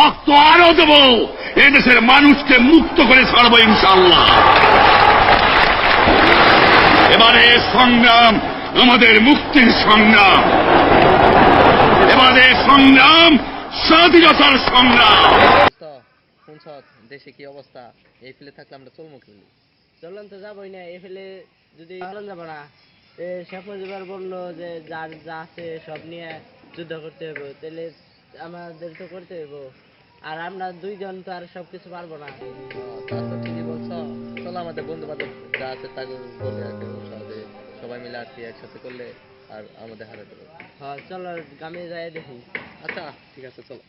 রক্ত আরও দেব। এদেশের মানুষকে মুক্ত করে ছাড়বো ইনশাল্লাহ এবারে সংগ্রাম আমাদের মুক্তির সংগ্রাম। এবারে সংগ্রাম স্বাধীনতার সংগ্রাম। দেশে কি অবস্থা? এই ফেলে থাকলে আমরা চলবো কি? চলন তো যাবোই না এ ফেলে যদি চলন যাব না। এ শেখ মুজিবার বলল যে যার যা আছে সব নিয়ে যুদ্ধ করতে হবে তাহলে আমাদের তো করতে হইব। আর আমরা দুইজন তো আর সব কিছু পারব না। তা তো ঠিকই বলছো চলো আমাদের বন্ধু বান্ধব যা আছে তাকে বলে আর কি সবাই মিলে আর কি একসাথে করলে আর আমাদের হারাতে পারব। হ্যাঁ চলো গ্রামে যাই দেখি। আচ্ছা ঠিক আছে চলো।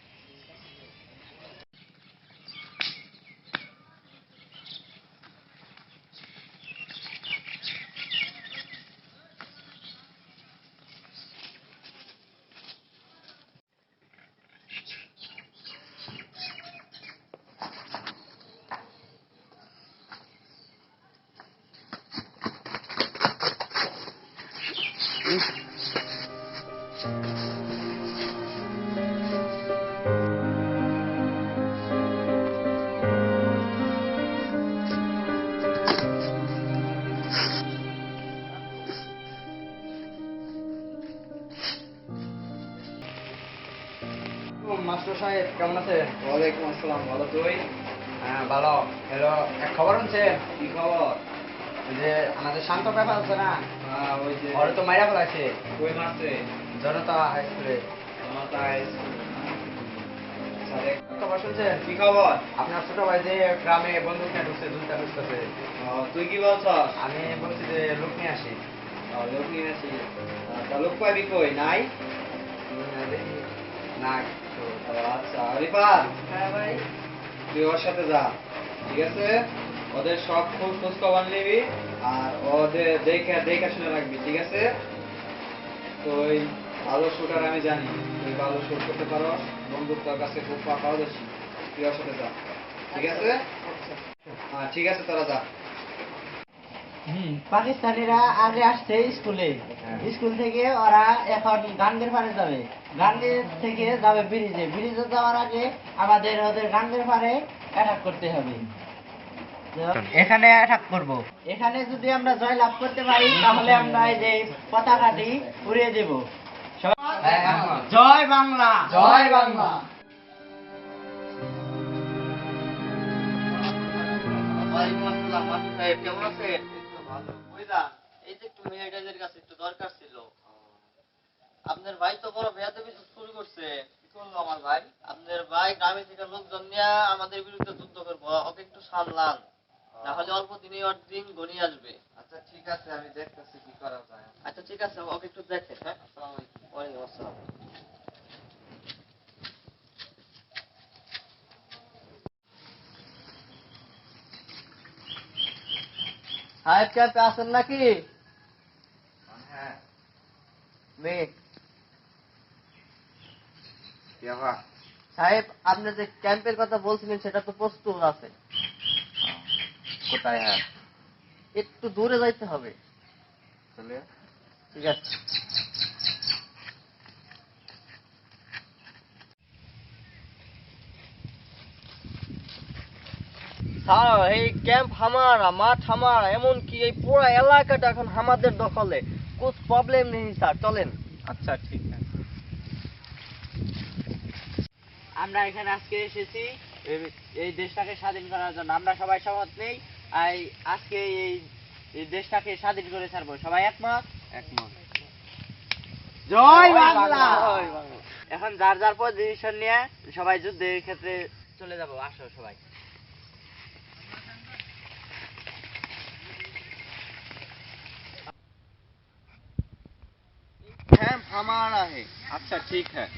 সাহেব কেমন আছে ওয়ালাইকুম আসসালাম ভালো তুই? হ্যাঁ ভালো। হ্যালো এক খবর আছে কি খবর? যে আমাদের শান্ত ব্যাপার আছে না? হ্যাঁ ওই যে ওরা তো মাইরা ফেলাছে কই মারছে? জনতা হাই স্কুলে জনতা হাই কি খবর? আপনার ছোট ভাই যে গ্রামে বন্দুক নিয়ে ঢুকছে ঢুকতেছে। তুই কি বলছ আমি বলছি যে লোক নিয়ে আসি। লোক নিয়ে আসি। তা লোক পাবি কই নাই? না আচ্ছা রিফাত হ্যাঁ ভাই তুই ওর সাথে যা ঠিক আছে? ওদের সব খোঁজ খোঁজ খবর নিবি আর ওদের দেখে দেখে শুনে রাখবি ঠিক আছে? তুই ভালো শুটার আমি জানি তুই ভালো শুট করতে পারো বন্দুক তোর কাছে খুব পারদর্শী তুই ওর সাথে যা ঠিক আছে? হ্যাঁ ঠিক আছে তোরা যা। পাকিস্তানিরা আগে আসছে স্কুলে। হ্যাঁ। স্কুল থেকে ওরা এখন গাঙ্গের পাড়ে যাবে। গাঙ্গের থেকে যাবে ব্রিজে। ব্রিজে যাওয়ার আগে আমাদের ওদের গাঙ্গের পাড়ে অ্যাটাক করতে হবে। এখানে অ্যাটাক করব। এখানে যদি আমরা জয় লাভ করতে পারি তাহলে আমরা এই যে পতাকাটি উড়িয়ে দেব। জয় বাংলা। জয় বাংলা। কেমন আছেন? ভালো এই যে একটু মেয়েটাদের কাছে একটু দরকার ছিল। আপনার ভাই তো বড় বেয়াদবি শুরু করছে। কি করল আমার ভাই? আপনার ভাই গ্রামে থেকে লোকজন নিয়ে আমাদের বিরুদ্ধে যুদ্ধ করব ওকে একটু সামলান। তাহলে অল্প দিনে ওর দিন ঘনিয়ে আসবে। আচ্ছা ঠিক আছে আমি দেখতেছি কি করা যায়। আচ্ছা ঠিক আছে ওকে একটু দেখেন হ্যাঁ। আসসালামু আলাইকুম। ওয়ালাইকুম আসসালাম। সাহেব ক্যাম্পে আসেন নাকি? সাহেব আপনি যে ক্যাম্পের কথা বলছিলেন সেটা তো প্রস্তুত আছে। কোথায় হ্যাঁ একটু দূরে যাইতে হবে। ঠিক আছে। স্যার এই ক্যাম্প হামারা মাঠ হামারা এমনকি এই পুরো এলাকাটা এখন আমাদের দখলে। কুছ প্রবলেম নেই স্যার চলেন। আচ্ছা ঠিক আছে। আমরা এখানে আজকে এসেছি এই- দেশটাকে স্বাধীন করার জন্য। আমরা সবাই সহমত নেই আর আজকে এই এই দেশটাকে স্বাধীন করে ছাড়বো। সবাই একমত? একমত। জয় বাংলা! এখন যার যার পজিশন নিয়ে সবাই যুদ্ধের ক্ষেত্রে চলে যাব। আসো সবাই। कैंप हमारा है। अच्छा ठीक है।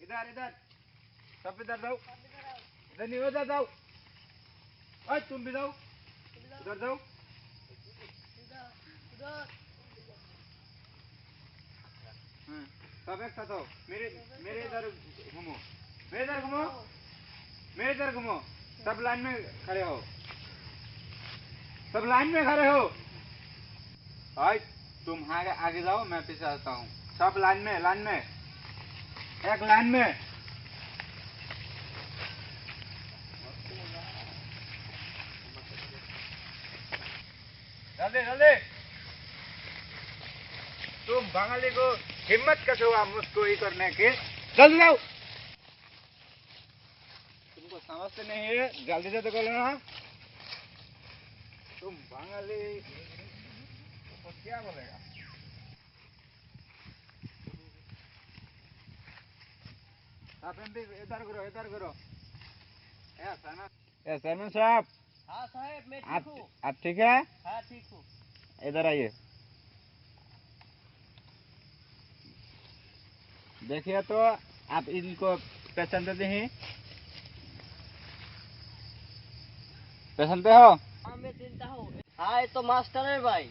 इधर इधर सब इधर जाओ इधर तुम भी जाओ उधर जाओ सब एक मेरे मेरे इधर घूमो मेरे इधर घूमो मेरे इधर घूमो सब लाइन में खड़े हो सब लाइन में खड़े हो तुम आगे आगे जाओ, मैं पीछे आता हूँ। सब लाइन में लाइन में। एक लाइन में। जल्दी जल्दी। तुम बंगाली को हिम्मत कैसे हुआ मुझको ये करने की? जल्दी जाओ। तुमको समझते नहीं है, जल्दी जल्दी कर लेना। तुम बंगाली तो क्या बोलेगा? इधर करो इधर करो सरमन साहब। हाँ साहब मैं ठीक हूँ। आप ठीक है? हाँ ठीक हूँ। इधर आइए। देखिए तो आप इनको पहचानते हैं। पहचानते हो? हाँ मैं चिंता हूँ। हाँ ये तो मास्टर है भाई।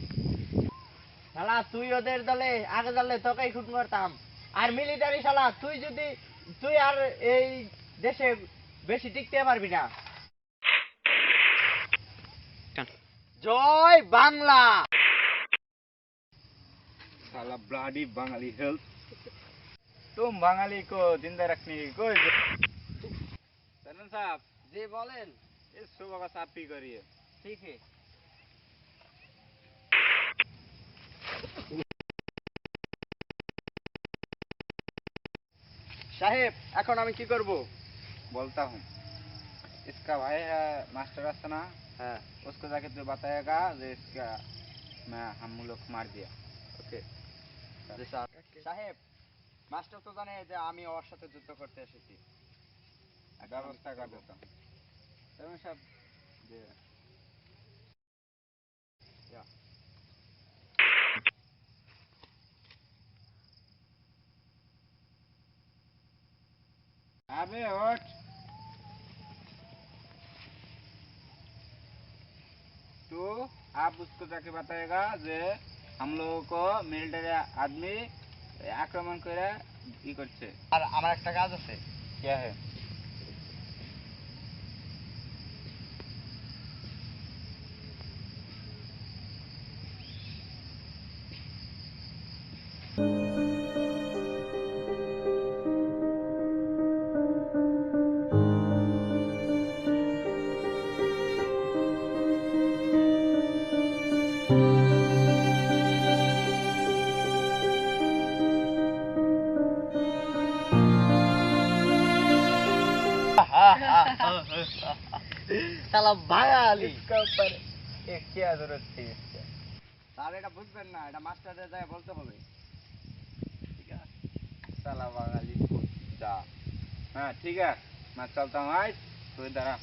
শালা তুই ওদের দলে আগে দলে তোকেই খুন করতাম আর মিলিটারি শালা তুই যদি তুই আর এই দেশে বেশি টিকতে পারবি না জয় বাংলা साला ब्लडी बंगाली हेल्प तुम बंगाली को जिंदा रखने की कोई सनन साहब জি বলেন इस सुबह का साफ ही करिए ঠিক আছে সাহেব এখন আমি কি করব बोलता हूँ इसका भाई है मास्टर असना হ্যাঁ उसको जाके तो बताएगा जो इसका मैं हम लोग मार दिया ওকে সাহেব মাস্টার তো জানে যে আমি ওর সাথে যুদ্ধ করতে এসেছি व्यवस्था कर देता हूँ सलमान साहब जी अबे उठ तो आप उसको जाके बताएगा যে हम लोगों को मिलिट्री आदमी आक्रमण করে ই করছে আর আমার একটা কাজ আছে क्या है শালা বাঙালি इसका ऊपर ये क्या जरूरत थी इसका তার এটা বুঝবেন না এটা মাস্টারের যায় বলতে হবে साला बंगाली कुत्ता हाँ ठीक है मैं चलता हूँ आज तो इधर आ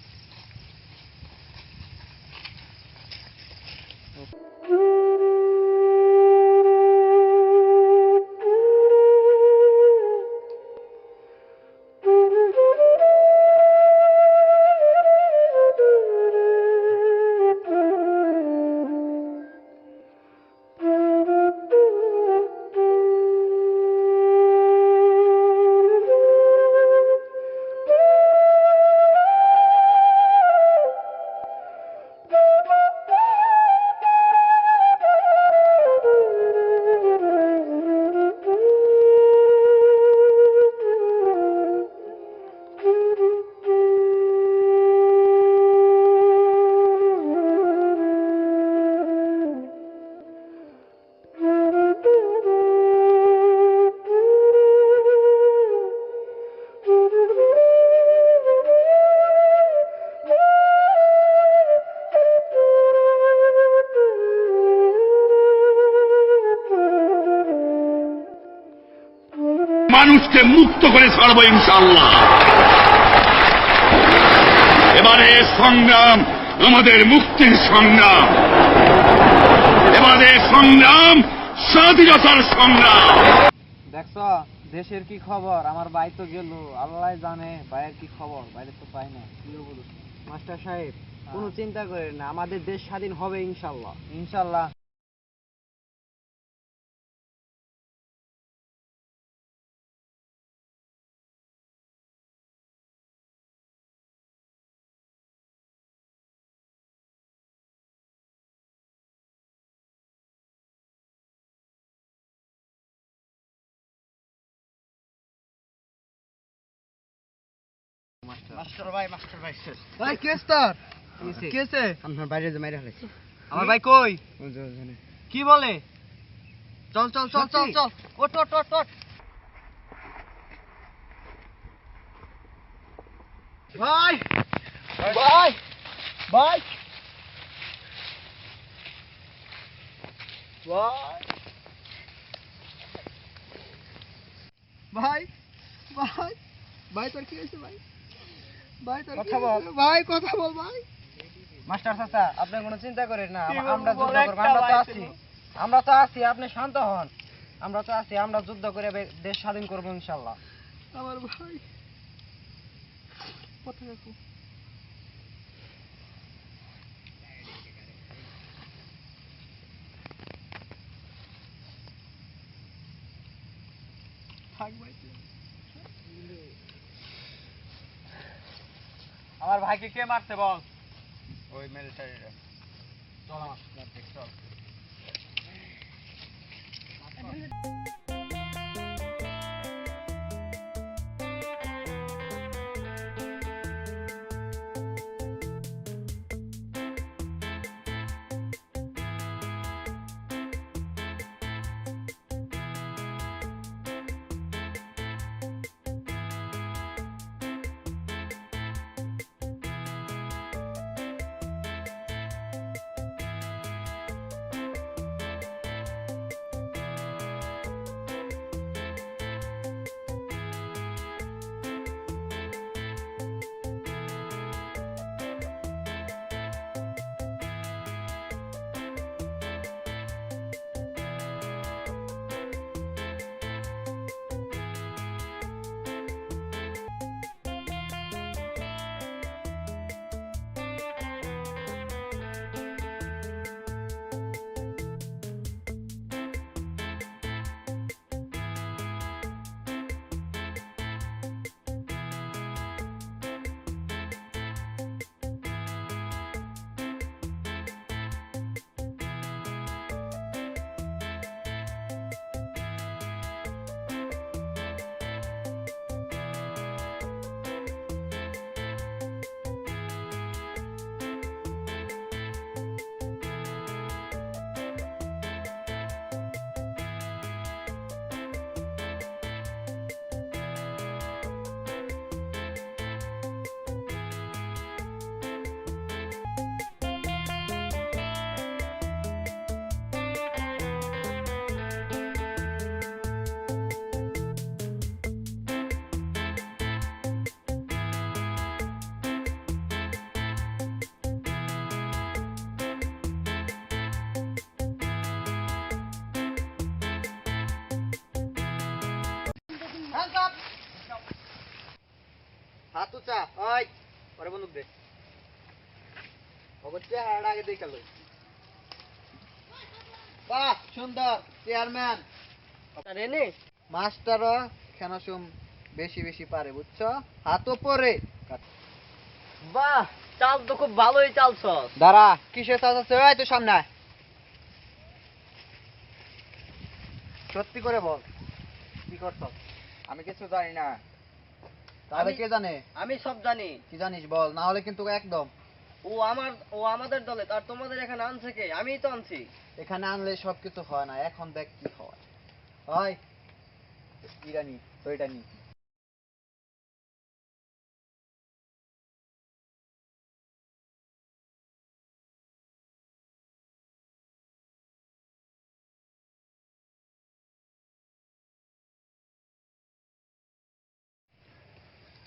মানুষকে মুক্ত করে ছাড়বো ইনশাল্লাহ এবারে সংগ্রাম আমাদের মুক্তির সংগ্রাম। এবারে সংগ্রাম স্বাধীনতার সংগ্রাম। দেখছ দেশের কি খবর? আমার ভাই তো গেল। আল্লাহ জানে ভাইয়ের কি খবর। বাইরে তো পাই না তুইও বলিস মাস্টার সাহেব কোনো চিন্তা করেন না। আমাদের দেশ স্বাধীন হবে ইনশাল্লাহ ইনশাল্লাহ মাস্টার। ভাই মাস্টার ভাই ভাই কেস তোর কেসে আপনার বাইরে যে মাইরে ফেলেছে আমার ভাই কই? কি বলে? চল চল চল চল চল। ওট ওট ওট ওট ভাই! ভাই! ভাই! ভাই! ভাই ভাই ভাই তোর কি হয়েছে ভাই? ভাই কথা বল। ভাই কথা বল ভাই। মাস্টার চাচা আপনি কোনো চিন্তা করেন না আমরা যুদ্ধ করব আমরা তো আছি। আমরা তো আছি আপনি শান্ত হন। আমরা তো আছি আমরা যুদ্ধ করে দেশ স্বাধীন করব ইনশাল্লাহ আমার ভাই। কোথায় রাখো? থাক ভাই আমার ভাইকে কে মারছে বল? ওই মিলিটারিরা চল আমার সাথে চল হাত উঁচা ওই পরে বন্দুক দে। অবশ্যই হাড়া আগে দিয়ে খেলো বাহ সুন্দর চেয়ারম্যান। রেনে? মাস্টারও খেনাসুম বেশি বেশি পারে বুঝছ? হাতও পরে। বাহ চাল তো খুব ভালোই চালছস দাঁড়া আছে ওই তো সামনে সত্যি করে বল কি করছ? আমি কিছু জানি না। তাহলে কে জানে? আমি সব জানি। কি জানিস বল না হলে কিন্তু একদম। ও আমার ও আমাদের দলে আর তোমাদের এখানে আনছে কে? আমি তো আনছি। এখানে আনলে সব কিছু হয় না এখন দেখ কি হয়। হয়। ইরানি তো এটা নি।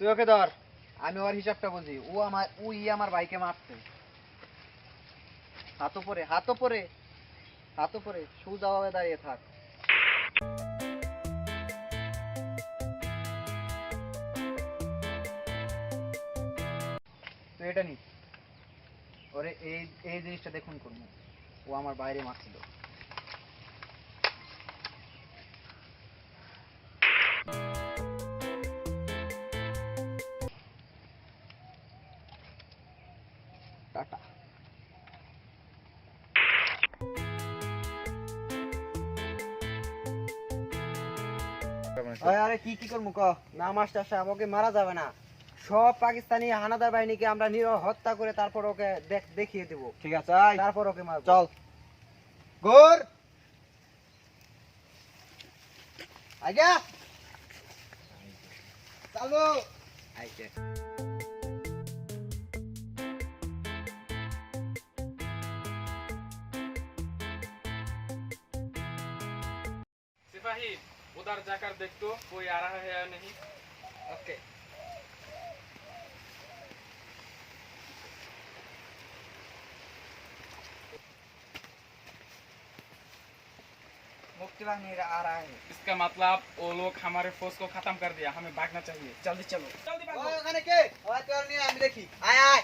তুই ওকে ধর। আমি ওর হিসাবটা বুঝি। ও আমার ওই আমার ভাইকে মারছে। হাতও পরে হাতও পরে। হাতও পরে। সুজাভাবে দাঁড়িয়ে থাক। তুই এটা নি। ওরে এই এই জিনিসটা দেখুন করব ও আমার বাইরে মারছিল। আরে কি কি করব ক? না মাস্টার সাহেব ওকে মারা যাবে না। সব পাকিস্তানি হানাদার বাহিনীকে আমরা নিরহ হত্যা করে তারপর ওকে দেখিয়ে দেব। ঠিক আছে তারপর ওকে মারব। চল। গোর আগে চালু। আইছে। সিপাহী उधर जाकर देख तो कोई आ रहा है या नहीं ওকে मुक्ति बाहिनी आ रहा है इसका मतलब वो लोग हमारे फोर्स को खत्म कर दिया हमें भागना चाहिए जल्दी चलो जल्दी भागो ওই ওখানে কে ওই তোর নিয়ে আমি দেখি আয় আয়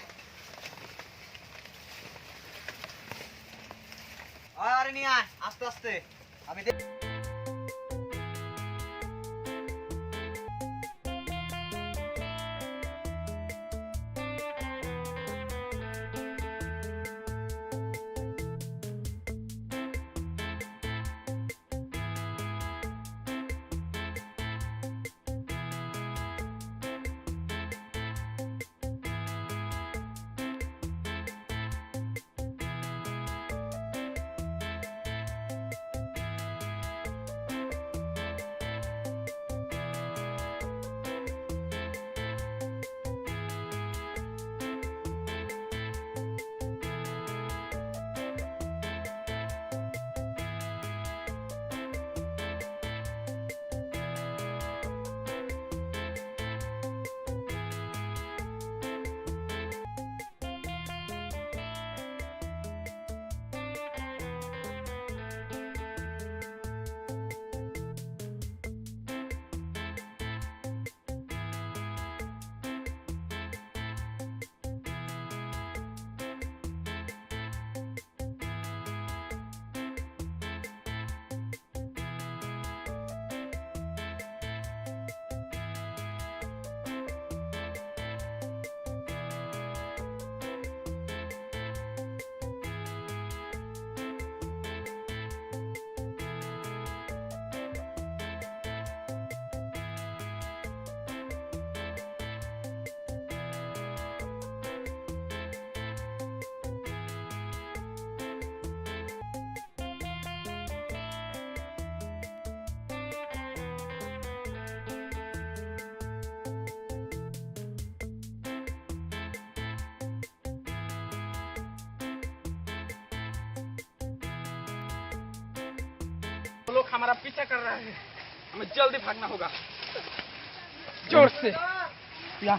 আয় আরে নিয়ে আয় আস্তে আস্তে আমি लोग हमारा पीछा कर रहे हैं। हमें जल्दी भागना होगा। ज़ोर से। या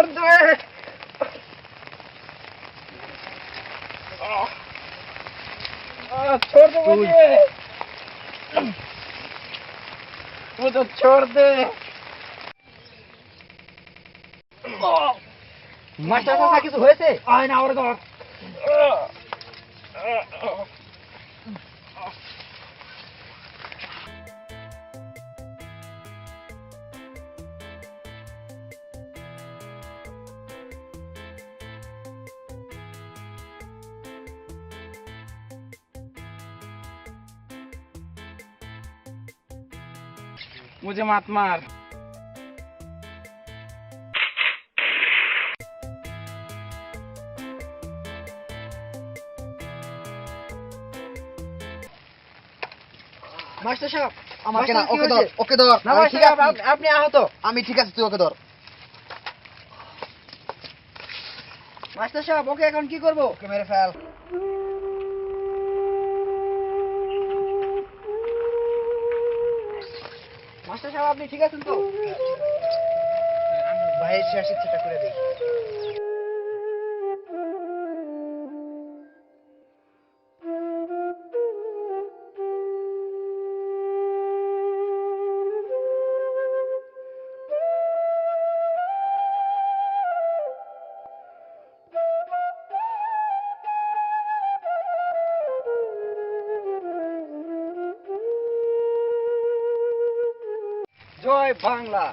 mordre! Чорно мене! Буду чорне! মাস্টার কিছু হয়েছে আয় না ওর ঘর বুঝে মাত মার। মাস্টার সাহেব ওকে আপনি আহত। আমি ঠিক আছে তুই ওকে ধর। মাস্টার সাহেব ওকে এখন কি করব? ওকে মেরে ফেল। মাস্টার সাহেব আপনি ঠিক আছেন তো? ভাইয়ের শেষ ইচ্ছাটা করে দিই জয় বাংলা